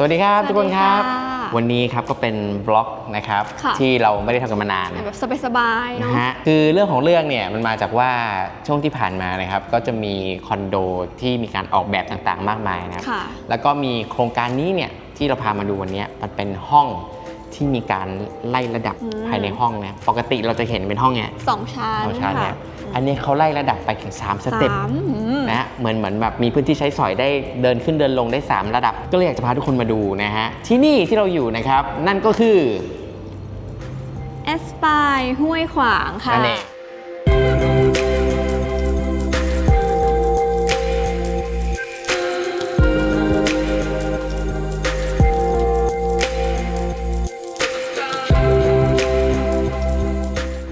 สวัสดีครับสวัสดีทุกคนครับค่ะวันนี้ครับก็เป็นบล็อกนะครับค่ะที่เราไม่ได้ทำกันมานานแบบสบายๆนะเนาะฮะคือเรื่องของเรื่องเนี่ยมันมาจากว่าช่วงที่ผ่านมานะครับ ก็จะมีคอนโดที่มีการออกแบบต่างๆ มากมายนะครับค่ะแล้วก็มีโครงการนี้เนี่ยที่เราพามาดูวันเนี้ยมันเป็นห้อง ที่มีการไล่ระดับอืม ภายในห้องนะปกติเราจะเห็นเป็นห้องเนี่ยสองชั้นสองชั้นค่ะเนี่ยอันนี้เขาไล่ระดับไปถึง 3 สเต็ป สามอืมนะฮะเหมือนเหมือนแบบมีพื้นที่ใช้สอยได้เดินขึ้นเดินลงได้ 3 ระดับ ก็เลยอยากจะพาทุกคนมาดูนะฮะ ที่นี่ที่เราอยู่นะครับ นั่นก็คือ แอสปายห้วยขวางค่ะ นั่นเอง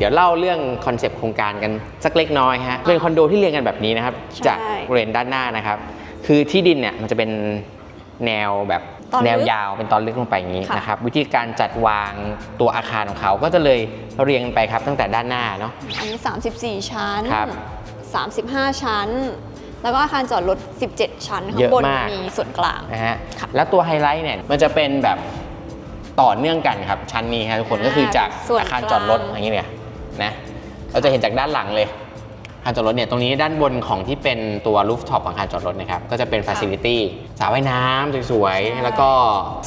ดี๋ยวเล่าเรื่องคอนเซปต์โครงการกันสักเล็กน้อยฮะเป็นคอนโดที่เรียงกันแบบนี้นะครับใช่จากบริเวณด้านหน้านะครับ คือที่ดินเนี่ยมันจะเป็นแนวแบบตอนลึกแนวยาวเป็นตอนลึกลงไปอย่างนี้ค่ะนะครับวิธีการจัดวางตัวอาคารของเขาก็จะเลยเรียงไปครับตั้งแต่ด้านหน้าเนาะอันนี้ 34 ชั้นครับ35 ชั้น แล้วก็อาคารจอดรถ 17 ชั้นข้าเยงอะบนมากมีส่วนกลางนะฮะค่ะแล้วตัวไฮไลท์เนี่ยมันจะเป็นแบบต่อเนื่องกันครับชั้นนี้ครับทุกคนอ่าก็คือจากส่วนอาคารจอดรถกลางอย่างนี้เนี่ย นะเราจะเห็นจากด้านหลังเลยอาคารจอดรถเนี่ยตรงนี้ด้านบนของที่เป็นตัวรูฟท็อปของอาคารจอดรถนะครับก็จะเป็นฟ a ซิลิตี้สระว่ายน้ำสวยๆ แล้วก็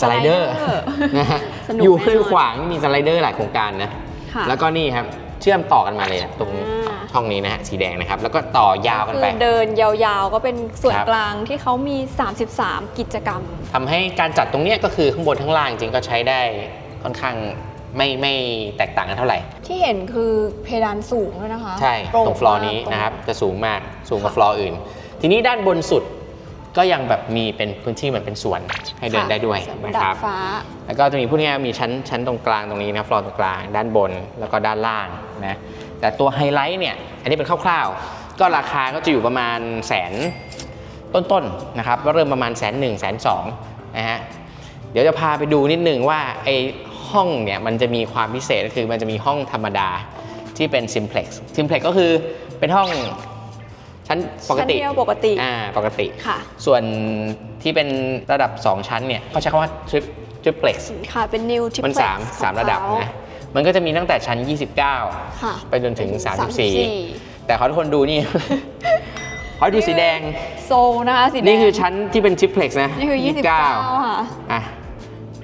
สไลเดอร์สไลเดอร์นะฮะสนุกอยู่แน่นอนห้วยขวางมีสไลเดอร์หลายโครงการนะค่ะแล้วก็นี่ครับเชื่อมต่อกันมาเลยนะตรงอ่า ช่องนี้นะฮะสีแดงนะครับ แล้วก็ต่อยาวกันคืไป อเดินยาวๆ ก็เป็นส่วนครับ กลางที่เขามี 33 กิจกรรม ทำให้การจัดตรงเนี้ยก็คือข้างบนข้างล่างจริงๆก็ใช้ได้ค่อนข้าง ไม่ไม่แตกต่างกันเท่าไหร่ ที่เห็นคือเพดานสูงด้วยนะคะใช่โปร่ตรงฟลอร์นี้มากนะครับจะสูงมากสูงกว่าค่ะฟลอร์อื่น ทีนี้ด้านบนสุดก็ยังแบบมีเป็นพื้นที่เหมือนเป็นสวนให้เดินค่ะได้ด้วยส่วนนะดาครัดบฟ้า แล้วก็จะมีพูดง่ายๆมีชั้นชั้นตรงกลางตรงนี้นะฟลอร์ตรงกลางด้านบนแล้วก็ด้านล่างนะแต่ตัวไฮไลท์เนี่ยอันนี้เป็นคร่าวๆ ก็ราคาก็จะอยู่ประมาณแสนต้นๆนะครับก็เริ่มประมาณแสนหนึ่งแสนสองนะฮะเดี๋ยวจะพาไปดูนิดนึงว่าไอ ห้องเนี่ยมันจะมีความพิเศษก็คือมันจะมีห้องธรรมดาที่เป็น simplex simplex ก็คือเป็นห้องชั้นปกติชั้นเดียวปกติอ่าปกติค่ะ ส่วนที่เป็นระดับ 2 ชั้นเนี่ยเขาใช้คำว่า trip triplex ค่ะเป็นนิวทิปมัน3 3 ระดับนะมันก็จะมีตั้งแต่ชั้น 29ค่ะไปจนถึง 34 แต่ขอทุกคนดูนี่ขอให้ดูสีแดงโซลนะคะสีแดงนี่คือชั้นที่เป็น triplex นะนี่คือ 29ค่ะอะ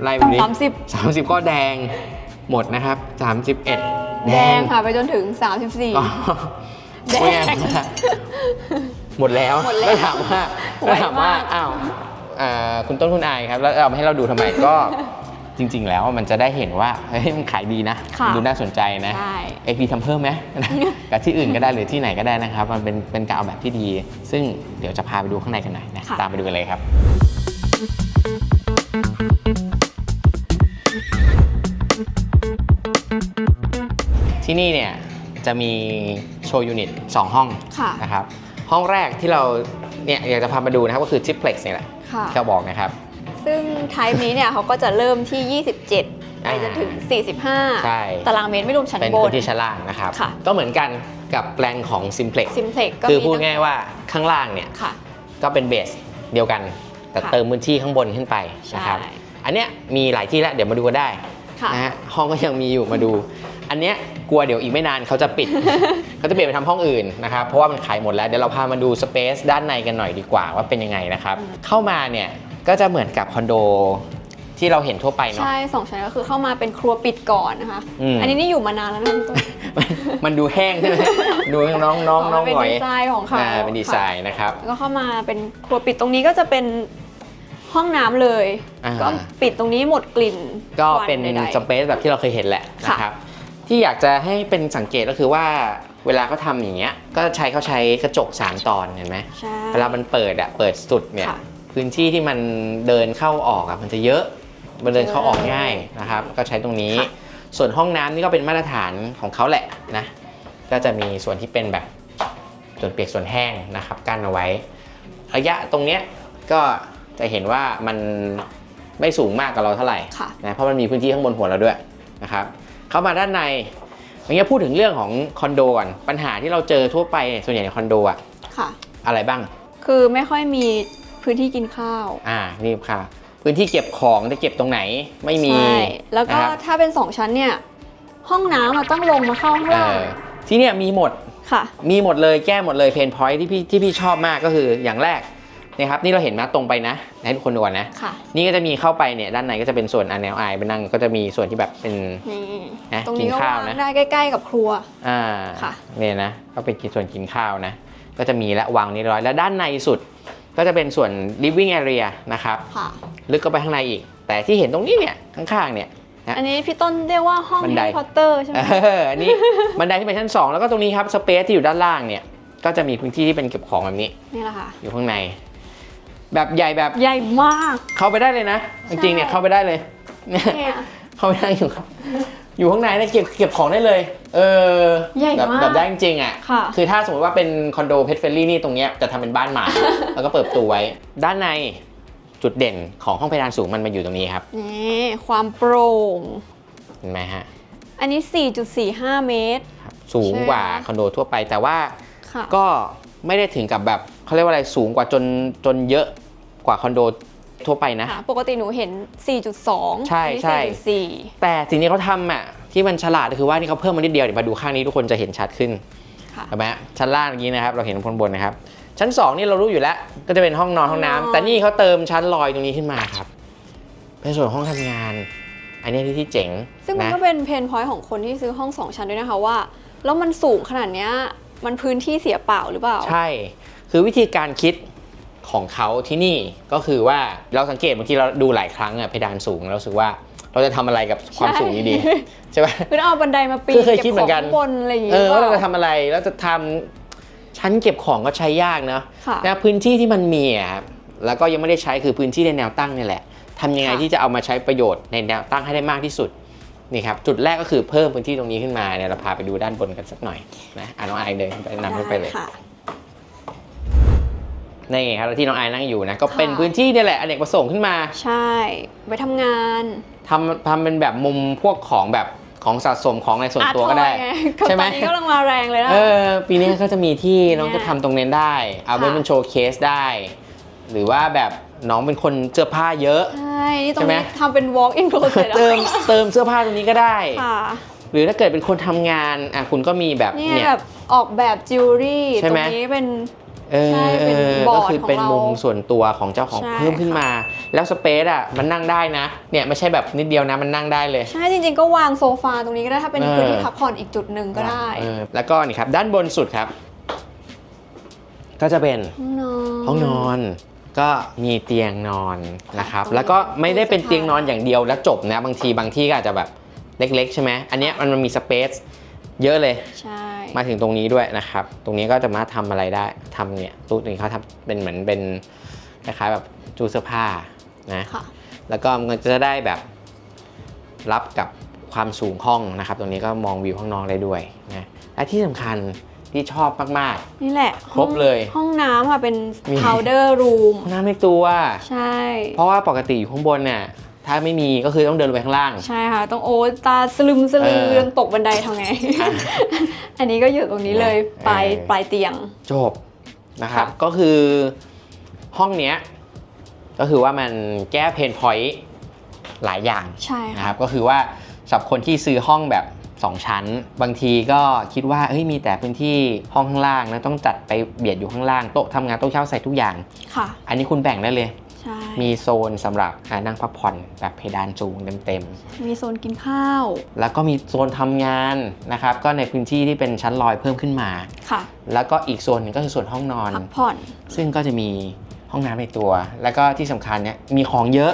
ไล่แบบนี้30 30ก็แดงหมดนะครับ31แดงค่ะไปจนถึง ก็34 แดงว่าไหมดแล้วหมดแล้วแล้วถามว่าไวแล้วถามว่ามาก อ้าวอ่าคุณต้นคุณอายครับ แล้วเอามาให้เราดูทำไม ก็จริง ๆ แล้วมันจะได้เห็นว่าเฮ้ยมันขายดีนะค่ะดูน่าสนใจนะ ใช่ เอพีทำเพิ่มไหม กับที่อื่นก็ได้หรือที่ไหนก็ได้นะครับ มันเป็นเป็นการเอาแบบที่ดี ซึ่งเดี๋ยวจะพาไปดูข้างในกันหน่อยนะค่ะ ตามไปดูกันเลยครับ ที่นี่เนี่ยจะมีโชว์ยูนิต2ห้องค่ะ นะครับ ห้องแรกที่เราเนี่ยอยากจะพามาดูนะครับก็คือ Triplex เนี่ยแหละค่ะ ที่เราบอกนะครับ ซึ่งไทป์นี้เนี่ยเขาก็จะเริ่มที่ 27 ไปจนถึง ใช่ 45 ตารางเมตรไม่รวมชั้นเป็นบพื้น นที่ชั้นล่างนะครับ ค่ะ ก็เหมือนกันกับแปลนของ Simplex ซิมเพล็กก็คือมีพูดตั้งง่ายว่าข้างล่างเนี่ย ค่ะ ก็เป็นเบสเดียวกัน แต่ค่ะเติมพื้นที่ข้างบนขึ้นไปใช่นะครับอันเนี้ยมีหลายที่แล้วเดี๋ยวมาดูกันได้ค่ะ นะฮะห้องก็ยังมีอยู่มาดู อันเนี้ยกลัวเดี๋ยวอีกไม่นานเขาจะปิด เขาจะเปลี่ยนไปทำห้องอื่นนะครับเพราะว่ามันขายหมดแล้วเดี๋ยวเราพามาดูสเปซด้านในกันหน่อยดีกว่าว่าเป็นยังไงนะครับเข้ามาเนี่ยก็จะเหมือนกับคอนโดที่เราเห็นทั่วไปเนาะ ใช่สองชั้นก็คือเข้ามาเป็นครัวปิดก่อนนะคะ อืม อันนี้นี่อยู่มานานแล้วนะพี่ต้นมันดูแห้งใช่ไหมดูน้องน้องน้องเป็นหน่อยดีไซน์ของเขาอ่าเป็นดีไซน์นะครับแล้วก็เข้ามาเป็นครัวปิดตรงนี้ก็จะเป็น ห้องน้ำเลย อ่า ก็ปิดตรงนี้หมดกลิ่นก็ควัเป็นใดๆ สเปซแบบที่เราเคยเห็นแหละค่ะ นะครับ ที่อยากจะให้เป็นสังเกตก็คือว่า เวลาเขาทำอย่างเงี้ย ก็ใช้เขาใช้กระจก3ตอนเห็นไหม ใช่ เวลามันเปิดอะเปิดสุดเนี่ย ค่ะ พื้นที่ที่มันเดินเข้าออกอะมันจะเยอะ มันเดินเข้าออกง่ายนะครับ ก็ใช้ตรงนี้ค่ะส่วนห้องน้ำนี่ก็เป็นมาตรฐานของเขาแหละนะ ก็จะมีส่วนที่เป็นแบบส่วนเปียกส่วนแห้งนะครับกั้นเอาไว้ ระยะตรงเนี้ยก็ จะเห็นว่ามันไม่สูงมากกับเราเท่าไหร่ค่ะนะเพราะมันมีพื้นที่ข้างบนหัวเราด้วยนะครับเข้ามาด้านในอย่างเงี้ยพูดถึงเรื่องของคอนโดก่อนปัญหาที่เราเจอทั่วไปส่วนใหญ่ในคอนโดอะค่ะ อะไรบ้าง คือไม่ค่อยมีพื้นที่กินข้าวอ่านี่ค่ะ พื้นที่เก็บของจะเก็บตรงไหนไม่มีใช่แล้วก็นะครับถ้าเป็น 2 ชั้นเนี่ยห้องน้ำอะต้องลงมาเข้าข้างเอล่างอที่เนี่ยมีหมดค่ะ มีหมดเลยแก้หมดเลยเพนพอยที่พี่ที่พี่ชอบมากก็คืออย่างแรก นะครับนี่เราเห็นมาตรงไปนะ ให้ทุกคนดูก่อนนะ ค่ะ นี่ก็จะมีเข้าไปเนี่ยด้านในก็จะเป็นส่วนอันแนวไอไปนั่งก็จะมีส่วนที่แบบเป็น นี่นะตรงนี้กินก็ข้าววางนะ ได้ใกล้ ๆ กับครัว อ่าค่ะ เนี่ยนะก็เป็นกินส่วนกินข้าวนะ ก็จะมีและวางนี่เรียบร้อยแล้วด้านในสุด ก็จะเป็นส่วน living area นะครับค่ะ ลึกเข้าไปข้างในอีก แต่ที่เห็นตรงนี้เนี่ยข้างๆเนี่ยนะอันนี้พี่ต้นเรียกว่าห้องบันแฮได ร์รี่พอตเตอร์ใช่ไหม เอออันนี้ บันไดที่ไปชั้น 2 แล้วก็ตรงนี้ครับสเปซที่อยู่ด้านล่างเนี่ยก็จะมีพื้นที่ที่เป็นเก็บของแบบนี้ นี่แหละค่ะ อยู่ข้างใน แบบใหญ่แบบใหญ่มาก เข้าไปได้เลยนะ จริงๆเนี่ยเข้าไปได้เลยเนี่ยเนี่ย เข้าไปได้อยู่ครับ อยู่ข้างในเนี่ยเก็บเก็บของได้เลย เออใหญ่แบบมากแบบได้จริงๆอะค่ะคือถ้าสมมติว่าเป็นคอนโดเพ t เฟลลี่นี่ตรงเนี้ยจะทำเป็นบ้านหมา แล้วก็เปิดประตูไว้ ด้านในจุดเด่นของห้องเพดานสูงมันมาอยู่ตรงนี้ครับนี่ความโปร่ง เห็นไหมฮะอันนี้ 4.45 เมตร ครับสูงกว่าใช่คอนโดทั่วไปแต่ว่า ค่ะ ก็ไม่ได้ถึงกับแบบ เขาเรียกว่าอะไรสูงกว่าจนจนเยอะกว่าคอนโดทั่วไปนะ ค่ะปกติหนูเห็น 4.2ใช่อันนี้ใช่4.4แต่สิ่งที่เขาทำอะที่มันฉลาดคือว่านี่เขาเพิ่มมานิดเดียวเดี๋ยวมาดูข้างนี้ทุกคนจะเห็นชัดขึ้นค่ะ เห็นไหมฮะชั้นล่างเมื่อกี้นะครับเราเห็นบนบนนะครับ ชั้น2นี่เรารู้อยู่แล้วก็จะเป็นห้องนอนห้องน้ำห้องนอน แต่นี่เขาเติมชั้นลอยตรงนี้ขึ้นมาครับเป็นส่วนห้องทำงาน อันนี้ที่ที่เจ๋งซึ่งมันนะ ก็เป็นเพนพอยต์ของคนที่ซื้อห้อง 2 ชั้นด้วยนะคะว่า แล้วมันสูงขนาดเนี้ยมันพื้นที่เสียเปล่าหรือเปล่า ใช่ คือวิธีการคิดของเขาที่นี่ก็คือว่าเราสังเกตบางทีเราดูหลายครั้งอะเพดานสูงเรารู้สึกว่าเราจะทำอะไรกับความใช่สูงนี้ดีใช่ไหมคือเอาบันไดมาปีนคือเคยเก็บคิดเหขมือองนกันข้างบนอะไรอย่างงี้เออว่าเราหจะปล่ทำอะไรเราจะทำชั้นเก็บของก็ใช้ยากเนอะค่ะนะพื้นที่ที่มันมีอะครับแล้วก็ยังไม่ได้ใช้คือพื้นที่ในแนวตั้งนี่แหละทำยังไงค่ะที่จะเอามาใช้ประโยชน์ในแนวตั้งให้ได้มากที่สุดนี่ครับจุดแรกก็คือเพิ่มพื้นที่ตรงนี้ขึ้นมาเนี่ยเราพาไปดูด้านบนกันสักหน่อยนะอะน้องไอเดินขึ้นไปนำขึ้นไปเลยค่ะ นี่ไงครับแล้วที่น้องไอนั่งอยู่นะก็เป็นค่ะ พื้นที่นี่แหละอเนกประสงค์ขึ้นมาใช่ไปทำงานทำทำเป็นแบบมุมพวกของแบบของสะสมของในส่วนตัวก็ได้ อาร์ตทอยงใช่ไหม ตอนนี้กำลังมาแรงเลยนะ เออปีนี้ก็จะมีที่น้องเนี่ยจะทำตรงนี้ได้ เอาไว้ค่ะ เป็นโชว์เคสได้ หรือว่าแบบน้องเป็นคนเสื้อผ้าเยอะ ใช่ นี่ตรใช่งไหมนี้ทำเป็น walk in closet เติมเติมเสื้อผ้าตรงนี้ก็ได้ ค่ะ หรือถ้าเกิดเป็นคนทำงานอะคุณก็มีแบบนี่เนี่ย แบบออกแบบจิวเวลรี่ใช่ตรไหม งนี้เป็น เออใช่เอเป็นอบอร์ก็ดคือของเป็นเรามุมส่วนตัวของเจ้าของใช่ เพิ่มขึ้นมา แล้วสเปซอะมันนั่งได้นะ เนี่ยไม่ใช่แบบนิดเดียวนะมันนั่งได้เลย ใช่จริงๆก็วางโซฟาตรงนี้ก็ได้ถ้าเป็นเออ พื้นที่พักผ่อนอีกจุดหนึ่งก็ได้เออแล้วก็นี่ครับด้านบนสุดครับ ก็จะเป็นห้องนอนห้องนอน ก็มีเตียงนอนนะครับตรงนี้แล้วก็ไม่ได้เป็นตู้เสื้อผ้าเตียงนอนอย่างเดียวแล้วจบนะ บางทีบางที่ก็อาจจะแบบเล็ก ๆ ใช่ไหมอันเนี้ยมันมีสเปซเยอะเลย ใช่ มาถึงตรงนี้ด้วยนะครับ ตรงนี้ก็จะมาทำอะไรได้ทำเนี่ยตู้นี้เขาทำเป็นเหมือนเป็นคล้ายๆแบบจูเสื้อผ้านะค่ะแล้วก็มันจะได้แบบรับกับความสูงห้องนะครับ ตรงนี้ก็มองวิวข้างนอกได้ด้วยนะและที่สำคัญที่ชอบมากนี่แหละครบเลย ห้องน้ำค่ะเป็นมี powder room ๆห้องน้ำในตัว ใช่ เพราะว่าปกติอยู่ข้างบนเนี่ย ถ้าไม่มีก็คือต้องเดินลงไปข้างล่าง ใช่ค่ะ ต้องโอ้ตาสลึมสลือเออเดินตกบันไดทำไงอะอันนี้ก็อยู่ตรงนี้เลยเออปลายปลายเตียง จบนะครับค่ะก็คือห้องเนี้ยก็คือว่ามันแก้เพนพอยต์หลายอย่างใช่นะคค่ะรับก็คือว่าสำหรับคนที่ซื้อห้องแบบ 2 ชั้น บางทีก็คิดว่าเฮ้ยมีแต่พื้นที่ห้องข้างล่างนะต้องจัดไปเบียดอยู่ข้างล่างโต๊ะทำงานโต๊ะเช่าใส่ทุกอย่างค่ะ อันนี้คุณแบ่งได้เลยใช่ มีโซนสำหรับอ่านั่งพักผ่อนแบบเพดานสูงเต็มมีโซนกินข้าว ๆ แล้วก็มีโซนทำงานนะครับ ก็ในพื้นที่ที่เป็นชั้นลอยเพิ่มขึ้นมา ค่ะ แล้วก็อีกโซนหนึงก็คือส่วนห้องนอน พักผ่อน ซึ่งก็จะมีห้องน้ำในตัว แล้วก็ที่สำคัญเนี่ยมีของเยอะ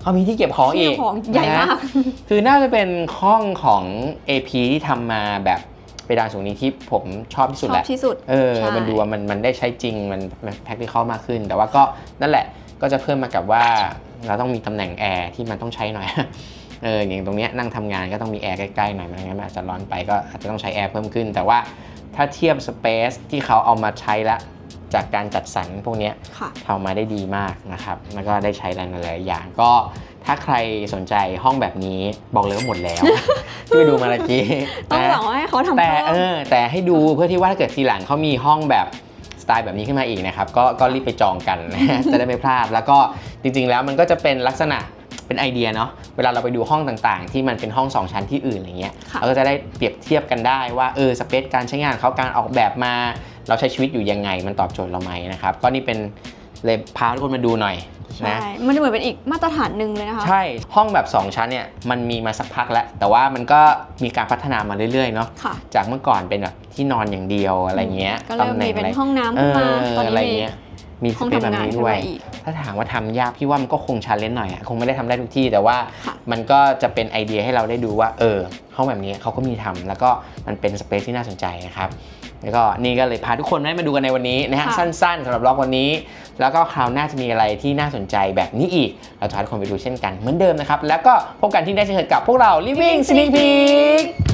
เขามีที่เก็บของอีกที่ของใหญ่มาก นะคือน่าจะเป็นห้องของ AP ที่ทำมาแบบเพดานสูงนี้ที่ผมชอบที่สุดชอแหบละ ที่สุด เออ ใช่ มันดูว่ามันมันได้ใช้จริง มันมันแพคทิคอลมากขึ้น แต่ว่าก็นั่นแหละ ก็จะเพิ่มมากับว่าเราต้องมีตำแหน่งแอร์ที่มันต้องใช้หน่อย เอออย่างตรงเนี้ยนั่งทำงานก็ต้องมีแอร์ใกล้ๆหน่อยไม่งั้นมันอาจจะร้อนไปก็อาจจะต้องใช้แอร์เพิ่มขึ้น แต่ว่าถ้าเทียบสเปซที่เขาเอามาใช้ละจากการจัดสรรพวกเนี้ยค่ะทำมาได้ดีมากนะครับ แล้วก็ได้ใช้หลายๆอย่างก็ถ้าใครสนใจห้องแบบนี้บอกเลยว่าหมดแล้วที่ไปดูมาเมื่อกี้ต้องนะหวังว่าให้เขาทำแต่เพิ่มเออแต่ให้ดูเพื่อที่ว่าถ้าเกิดทีหลังเขามีห้องแบบ สไตล์แบบนี้ขึ้นมาอีกนะครับก็ก็รีบไปจองกันนะจะได้ไม่พลาด แล้วก็จริงๆแล้วมันก็จะเป็นลักษณะเป็นไอเดียเนาะเวลาเราไปดูห้องต่างๆ ที่มันเป็นห้อง 2 ชั้นที่อื่นอะไรเงี้ยค่ะเราก็จะได้เปรียบเทียบกันได้ว่าเออสเปซการใช้งานเขาการออกแบบมา เราใช้ชีวิตอยู่ยังไง มันตอบโจทย์เราไหมนะครับก็นี่เป็น เลยพาทุกคนมาดูหน่อยใช่นะมันเหมือนเป็นอีกมาตรฐานหนึ่งเลยนะคะ ใช่ห้องแบบ 2 ชั้นเนี่ยมันมีมาสักพักแล้ว แต่ว่ามันก็มีการพัฒนามาเรื่อยๆเนาะค่ะ จากเมื่อก่อนเป็นแบบที่นอนอย่างเดียวอะไรเงี้ยก็เริ่มตำแหน่มีงเป็อะไรนห้องน้ำเอขึ้นอมาตอนอะไรนี้มี เงี้ย มีสห้องเปซทำแบบงานนี้ขึ้นด้วยมาอีกถ้าถามว่าทำยากพี่ว่ามันก็คงชาเลนจ์หน่อยอะคงไม่ได้ทำได้ทุกที่ แต่ว่าค่ะมันก็จะเป็นไอเดียให้เราได้ดูว่า เออ ห้องแบบนี้เขาก็มีทำแล้วก็มันเป็นสเปซที่น่าสนใจนะครับแล้วก็นี่ก็เลยพาทุกคนได้มาดูกันในวันนี้นะฮะค่ะสั้นๆสำหรับล็อกวันนี้ แล้วก็คราวหน้าจะมีอะไรที่น่าสนใจแบบนี้อีก เราจะพาทุกคนไปดูเช่นกันเหมือนเดิมนะครับ แล้วก็พบกันที่ได้เช่นเคยกับพวกเรา Living Sneak Peek